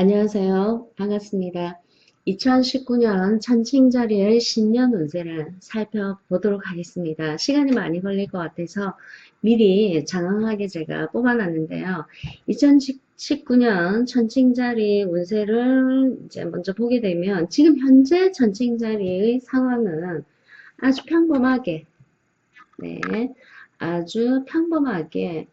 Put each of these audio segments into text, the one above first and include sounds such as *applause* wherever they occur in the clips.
안녕하세요. 반갑습니다. 2019년 천칭자리의 신년 운세를 살펴보도록 하겠습니다. 시간이 많이 걸릴 것 같아서 미리 장황하게 제가 뽑아놨는데요. 2019년 천칭자리 운세를 이제 먼저 보게 되면 지금 현재 천칭자리의 상황은 아주 평범하게 네, 아주 평범하게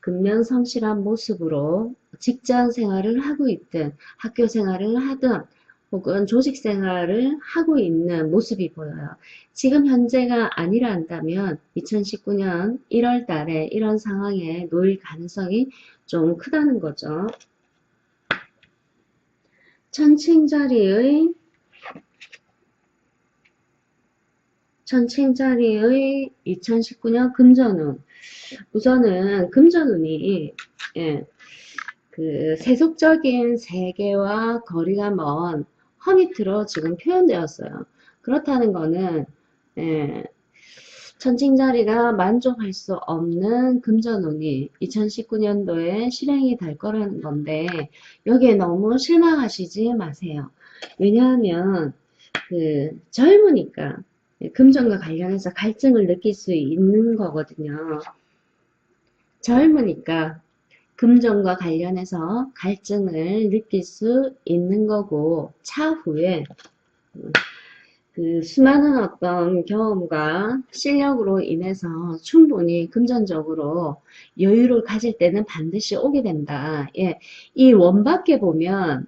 근면성실한 모습으로 직장 생활을 하고 있든 학교 생활을 하든 혹은 조직 생활을 하고 있는 모습이 보여요. 지금 현재가 아니라 한다면 2019년 1월 달에 이런 상황에 놓일 가능성이 좀 크다는 거죠. 천칭자리의 천칭자리의 2019년 금전운 우선은 금전운이 예, 그 세속적인 세계와 거리가 먼 허니트로 지금 표현되었어요. 그렇다는 거는 예, 천칭자리가 만족할 수 없는 금전운이 2019년도에 실행이 될 거라는 건데 여기에 너무 실망하시지 마세요. 왜냐하면 그 젊으니까 금전과 관련해서 갈증을 느낄 수 있는 거거든요. 젊으니까 금전과 관련해서 갈증을 느낄 수 있는 거고 차후에 그 수많은 어떤 경험과 실력으로 인해서 충분히 금전적으로 여유를 가질 때는 반드시 오게 된다. 예, 이 원밖에 보면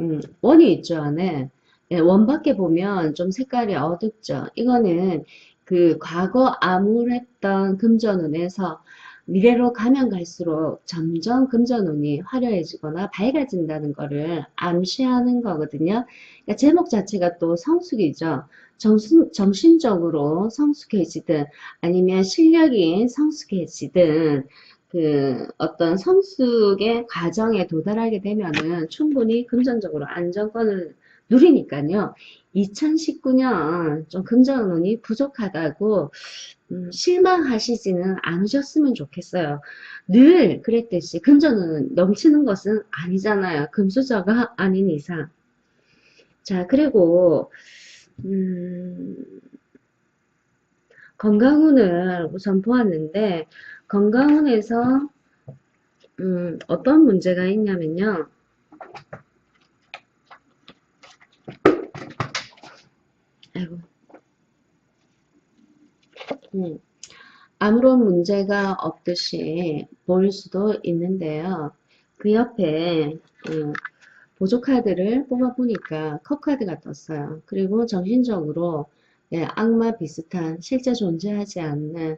음, 원이 있죠 안에 예, 원밖에 보면 좀 색깔이 어둡죠. 이거는 그 과거 암울했던 금전운에서 미래로 가면 갈수록 점점 금전운이 화려해지거나 밝아진다는 것을 암시하는 거거든요. 그러니까 제목 자체가 또 성숙이죠. 정신, 정신적으로 성숙해지든 아니면 실력이 성숙해지든 그 어떤 성숙의 과정에 도달하게 되면은 충분히 금전적으로 안정권을 누리니까요. 2019년 좀 금전운이 부족하다고 음, 실망하시지는 않으셨으면 좋겠어요. 늘 그랬듯이 금전은 넘치는 것은 아니잖아요. 금수저가 아닌 이상. 자, 그리고 음, 건강운을 우선 보았는데 건강운에서 음, 어떤 문제가 있냐면요. 아이고. 음, 아무런 문제가 없듯이 보일 수도 있는데요. 그 옆에 음, 보조 카드를 뽑아보니까 컵 카드가 떴어요. 그리고 정신적으로 예, 악마 비슷한 실제 존재하지 않는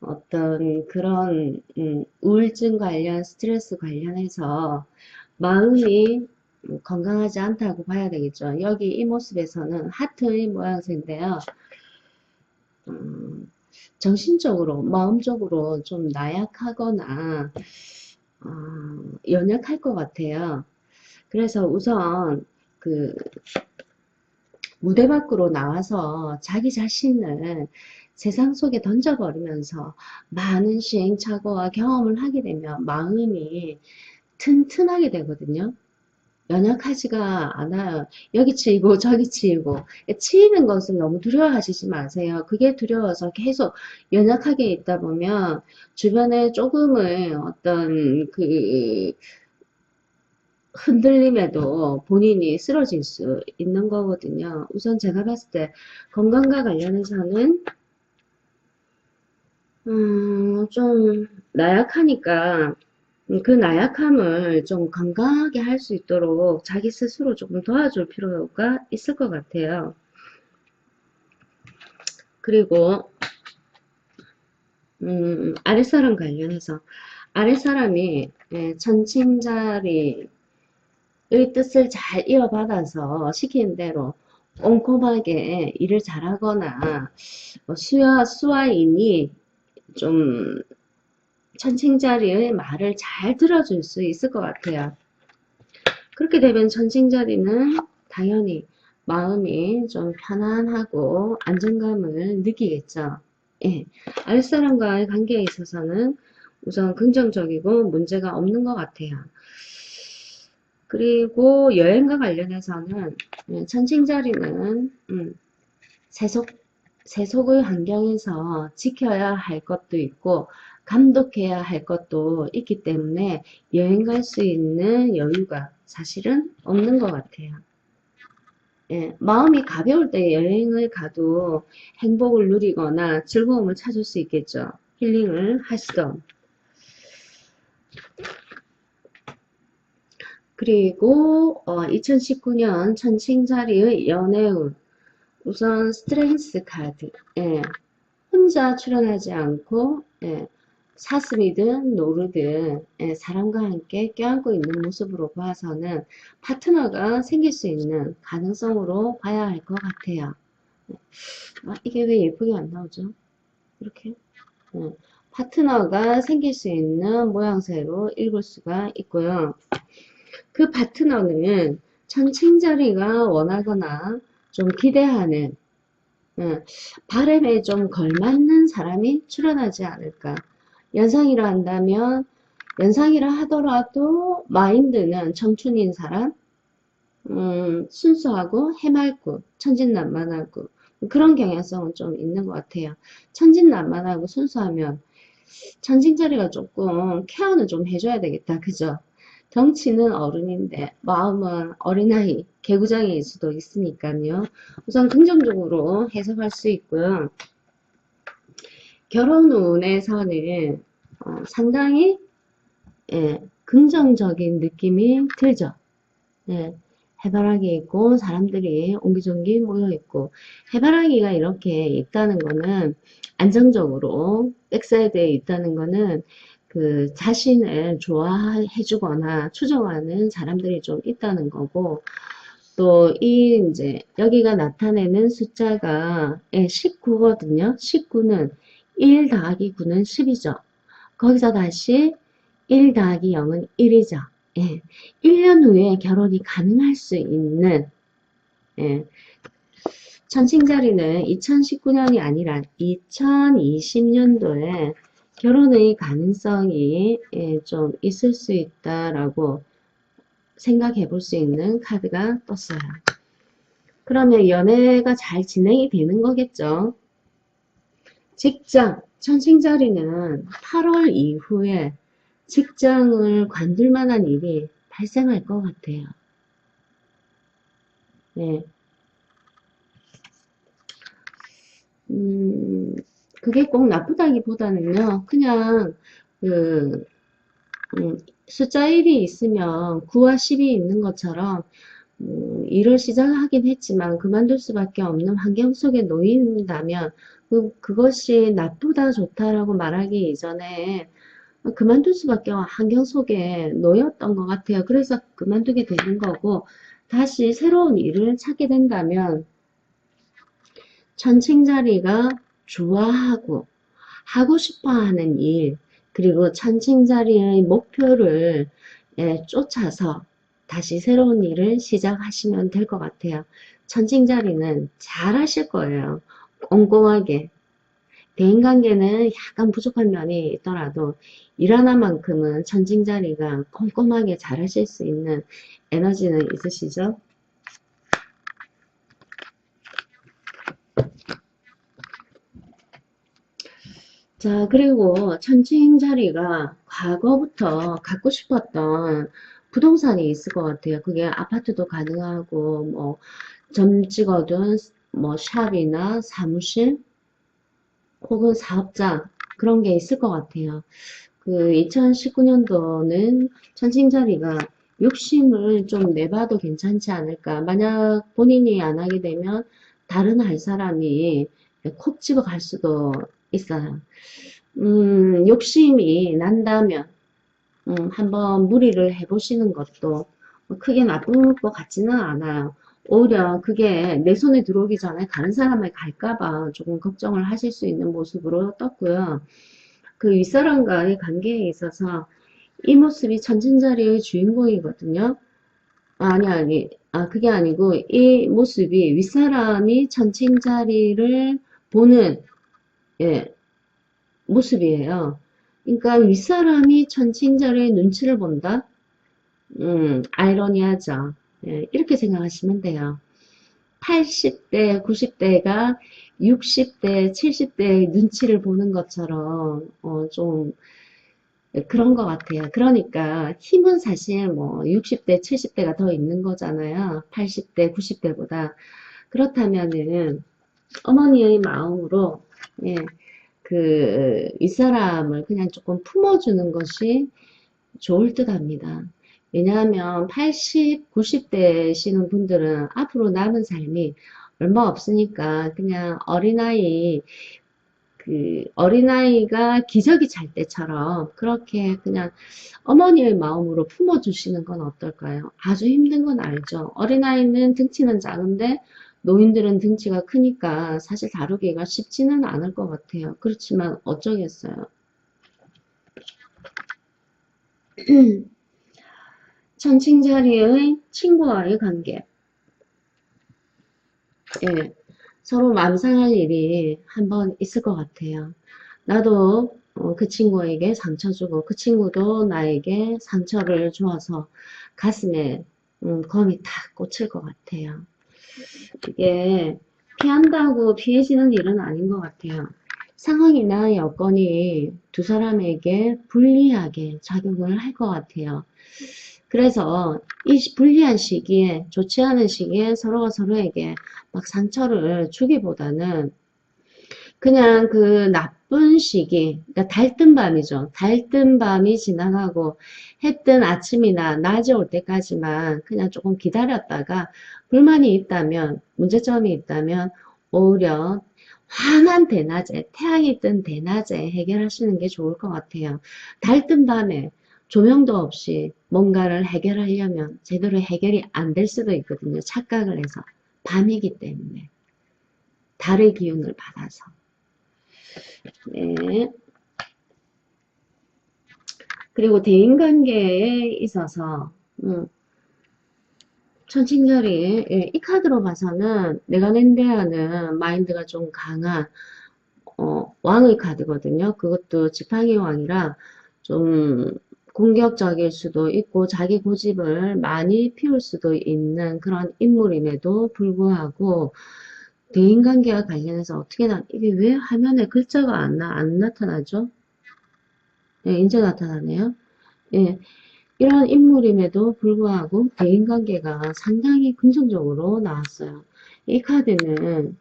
어떤 그런 음, 우울증 관련 스트레스 관련해서 마음이 건강하지 않다고 봐야 되겠죠. 여기 이 모습에서는 하트의 모양새인데요. 음, 정신적으로, 마음적으로 좀 나약하거나 어, 연약할 것 같아요. 그래서 우선 그 무대 밖으로 나와서 자기 자신을 세상 속에 던져버리면서 많은 시행착오와 경험을 하게 되면 마음이 튼튼하게 되거든요. 연약하지가 않아요. 여기 치이고 저기 치이고 치이는 것을 너무 두려워하시지 마세요. 그게 두려워서 계속 연약하게 있다 보면 주변에 조금의 어떤 그 흔들림에도 본인이 쓰러질 수 있는 거거든요. 우선 제가 봤을 때 건강과 관련해서는 음, 좀 나약하니까 그 나약함을 좀 건강하게 할 수 있도록 자기 스스로 조금 도와줄 필요가 있을 것 같아요. 그리고 음, 아랫사람 관련해서 아랫사람이 예, 천칭자리의 뜻을 잘 이어받아서 시키는 대로 꼼꼼하게 일을 잘하거나 뭐 수야 수화인이 좀 천칭자리의 말을 잘 들어줄 수 있을 것 같아요. 그렇게 되면 천칭자리는 당연히 마음이 좀 편안하고 안정감을 느끼겠죠. 예. 아랫사람과의 관계에 있어서는 우선 긍정적이고 문제가 없는 것 같아요. 그리고 여행과 관련해서는 예, 천칭자리는 음, 세속, 세속의 환경에서 지켜야 할 것도 있고 감독해야 할 것도 있기 때문에 여행 갈 수 있는 여유가 사실은 없는 것 같아요. 예, 마음이 가벼울 때 여행을 가도 행복을 누리거나 즐거움을 찾을 수 있겠죠. 힐링을 하시던. 그리고 어, 2019년 천칭자리의 연애운 우선 스트렝스 카드 예, 혼자 출연하지 않고 예, 사슴이든 노르든 예, 사람과 함께 껴안고 있는 모습으로 봐서는 파트너가 생길 수 있는 가능성으로 봐야 할 것 같아요. 아, 이게 왜 예쁘게 안 나오죠? 이렇게 예, 파트너가 생길 수 있는 모양새로 읽을 수가 있고요. 그 파트너는 천칭자리가 원하거나 좀 기대하는 예, 바람에 좀 걸맞는 사람이 출연하지 않을까. 연상이라 한다면 연상이라 하더라도 마인드는 청춘인 사람, 음, 순수하고 해맑고 천진난만하고 그런 경향성은 좀 있는 것 같아요. 천진난만하고 순수하면 천칭자리가 조금 케어는 좀 해줘야 되겠다. 그죠? 덩치는 어른인데 마음은 어린아이, 개구장일 수도 있으니까요. 우선 긍정적으로 해석할 수 있고요. 결혼 운에서는 어, 상당히 예, 긍정적인 느낌이 들죠. 예, 해바라기 있고 사람들이 옹기종기 모여 있고 해바라기가 이렇게 있다는 거는 안정적으로 백사이드에 있다는 거는 그 자신을 좋아해 주거나 추종하는 사람들이 좀 있다는 거고 또 이 이제 여기가 나타내는 숫자가 예, 19거든요. 19는 1 더하기 9는 10이죠. 거기서 다시 1 더하기 0은 1이죠. 예. 1년 후에 결혼이 가능할 수 있는 예. 천칭자리는 2019년이 아니라 2020년도에 결혼의 가능성이 예, 좀 있을 수 있다라고 생각해 볼 수 있는 카드가 떴어요. 그러면 연애가 잘 진행이 되는 거겠죠. 직장, 천칭자리는 8월 이후에 직장을 관둘 만한 일이 발생할 것 같아요. 네. 음, 그게 꼭 나쁘다기보다는요, 그냥, 그, 음, 숫자 1이 있으면 9와 10이 있는 것처럼, 음, 일을 시작하긴 했지만 그만둘 수밖에 없는 환경 속에 놓인다면, 그, 그것이 나쁘다, 좋다라고 말하기 이전에 그만둘 수밖에 환경 속에 놓였던 것 같아요. 그래서 그만두게 되는 거고, 다시 새로운 일을 찾게 된다면, 천칭자리가 좋아하고, 하고 싶어 하는 일, 그리고 천칭자리의 목표를 예, 쫓아서 다시 새로운 일을 시작하시면 될 것 같아요. 천칭자리는 잘 하실 거예요. 꼼꼼하게. 대인관계는 약간 부족한 면이 있더라도 일 하나만큼은 천칭자리가 꼼꼼하게 잘 하실 수 있는 에너지는 있으시죠? 자, 그리고 천칭자리가 과거부터 갖고 싶었던 부동산이 있을 것 같아요. 그게 아파트도 가능하고, 뭐, 점 찍어둔, 뭐, 샵이나 사무실, 혹은 사업장, 그런 게 있을 것 같아요. 그 2019년도는 천칭자리가 욕심을 좀 내봐도 괜찮지 않을까. 만약 본인이 안 하게 되면 다른 할 사람이 콕 집어 갈 수도 있어요. 음, 욕심이 난다면 음, 한번 무리를 해보시는 것도 크게 나쁜 것 같지는 않아요. 오히려 그게 내 손에 들어오기 전에 다른 사람을 갈까봐 조금 걱정을 하실 수 있는 모습으로 떴고요. 그 윗사람과의 관계에 있어서 이 모습이 천진자리의 주인공이거든요. 아니, 아니, 아, 그게 아니고 이 모습이 윗사람이 천칭자리를 보는, 예, 모습이에요. 그러니까 윗사람이 천칭자리의 눈치를 본다? 음, 음, 아이러니하죠. 예, 이렇게 생각하시면 돼요. 80대, 90대가 60대, 70대의 눈치를 보는 것처럼 어, 좀 그런 것 같아요. 그러니까 힘은 사실 뭐 60대, 70대가 더 있는 거잖아요. 80대, 90대보다. 그렇다면은 어머니의 마음으로 예, 그 윗사람을 그냥 조금 품어주는 것이 좋을 듯 합니다. 왜냐하면 80, 90대시는 분들은 앞으로 남은 삶이 얼마 없으니까 그냥 어린아이 그 어린아이가 기저귀 찰 때처럼 그렇게 그냥 어머니의 마음으로 품어주시는 건 어떨까요? 아주 힘든 건 알죠. 어린아이는 등치는 작은데 노인들은 등치가 크니까 사실 다루기가 쉽지는 않을 것 같아요. 그렇지만 어쩌겠어요. *clears throat* 천칭 자리의 친구와의 관계. 예, 서로 맘상할 일이 한번 있을 것 같아요. 나도 어, 그 친구에게 상처 주고 그 친구도 나에게 상처를 주어서 가슴에 음, 검이 탁 꽂힐 것 같아요. 이게 피한다고 피해지는 일은 아닌 것 같아요. 상황이나 여건이 두 사람에게 불리하게 작용을 할 것 같아요. 그래서 이 불리한 시기에 좋지 않은 시기에 서로가 서로에게 막 상처를 주기보다는 그냥 그 나쁜 시기, 그러니까 달뜬 밤이죠. 달뜬 밤이 지나가고 해 뜬 아침이나 낮이 올 때까지만 그냥 조금 기다렸다가 불만이 있다면, 문제점이 있다면 오히려 환한 대낮에, 태양이 뜬 대낮에 해결하시는 게 좋을 것 같아요. 달뜬 밤에 조명도 없이 뭔가를 해결하려면 제대로 해결이 안 될 수도 있거든요. 착각을 해서. 밤이기 때문에. 달의 기운을 받아서. 네. 그리고 대인관계에 있어서 음, 천칭절이 예, 이 카드로 봐서는 내가 낸대하는 마인드가 좀 강한 어, 왕의 카드거든요. 그것도 지팡이 왕이라 좀 공격적일 수도 있고 자기 고집을 많이 피울 수도 있는 그런 인물임에도 불구하고 대인관계와 관련해서 어떻게 나 이게 왜 화면에 글자가 안, 나, 안 나타나죠? 예, 이제 나타나네요. 예, 이런 인물임에도 불구하고 대인관계가 상당히 긍정적으로 나왔어요. 이 카드는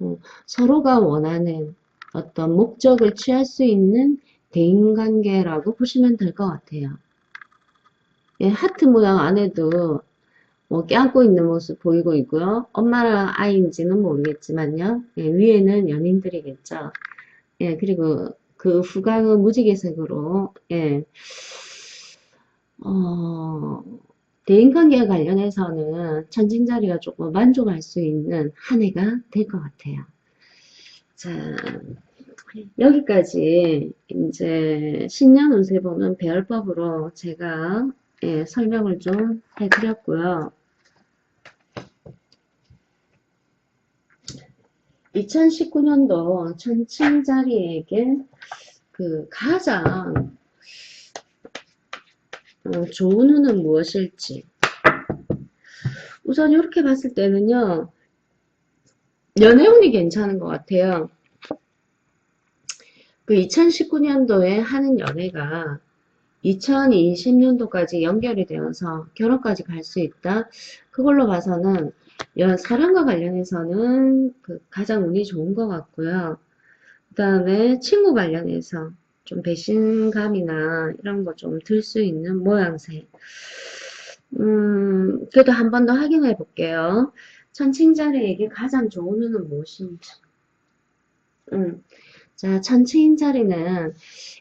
어, 서로가 원하는 어떤 목적을 취할 수 있는 대인관계라고 보시면 될 것 같아요. 예, 하트 모양 안에도 뭐 껴안고 있는 모습 보이고 있고요. 엄마랑 아이인지는 모르겠지만요. 예, 위에는 연인들이겠죠. 예, 그리고 그 후광은 무지개색으로 예, 어, 대인관계와 관련해서는 천진자리가 조금 만족할 수 있는 한 해가 될 것 같아요. 자, 여기까지 이제 신년 운세 보는 배열법으로 제가 예, 설명을 좀 해드렸고요. 2019년도 천칭자리에게 그 가장 어, 좋은 운은 무엇일지 우선 이렇게 봤을 때는요 연애운이 괜찮은 것 같아요 그 2019년도에 하는 연애가 2020년도까지 연결이 되어서 결혼까지 갈 수 있다. 그걸로 봐서는 사랑과 관련해서는 그 가장 운이 좋은 것 같고요. 그 다음에 친구 관련해서 좀 배신감이나 이런 거 좀 들 수 있는 모양새. 음, 그래도 한 번 더 확인해 볼게요. 천칭자리에게 가장 좋은 운은 무엇인지. 음, 자, 천칭자리는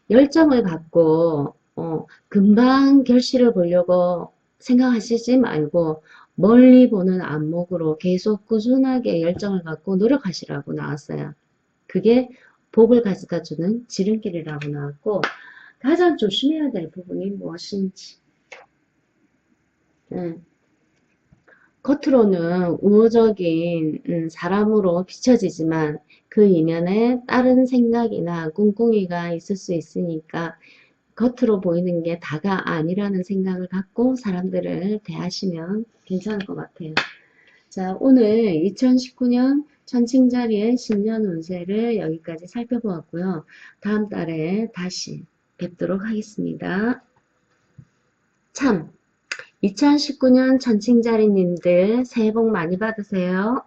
열정을 갖고 어, 금방 결실을 보려고 생각하시지 말고 멀리 보는 안목으로 계속 꾸준하게 열정을 갖고 노력하시라고 나왔어요. 그게 복을 가져다 주는 지름길이라고 나왔고 가장 조심해야 될 부분이 무엇인지 음, 겉으로는 우호적인 음, 사람으로 비춰지지만 그 이면에 다른 생각이나 꿍꿍이가 있을 수 있으니까 겉으로 보이는 게 다가 아니라는 생각을 갖고 사람들을 대하시면 괜찮을 것 같아요. 자, 오늘 2019년 천칭자리의 신년 운세를 여기까지 살펴보았고요. 다음 달에 다시 뵙도록 하겠습니다. 참, 2019년 천칭자리님들 새해 복 많이 받으세요.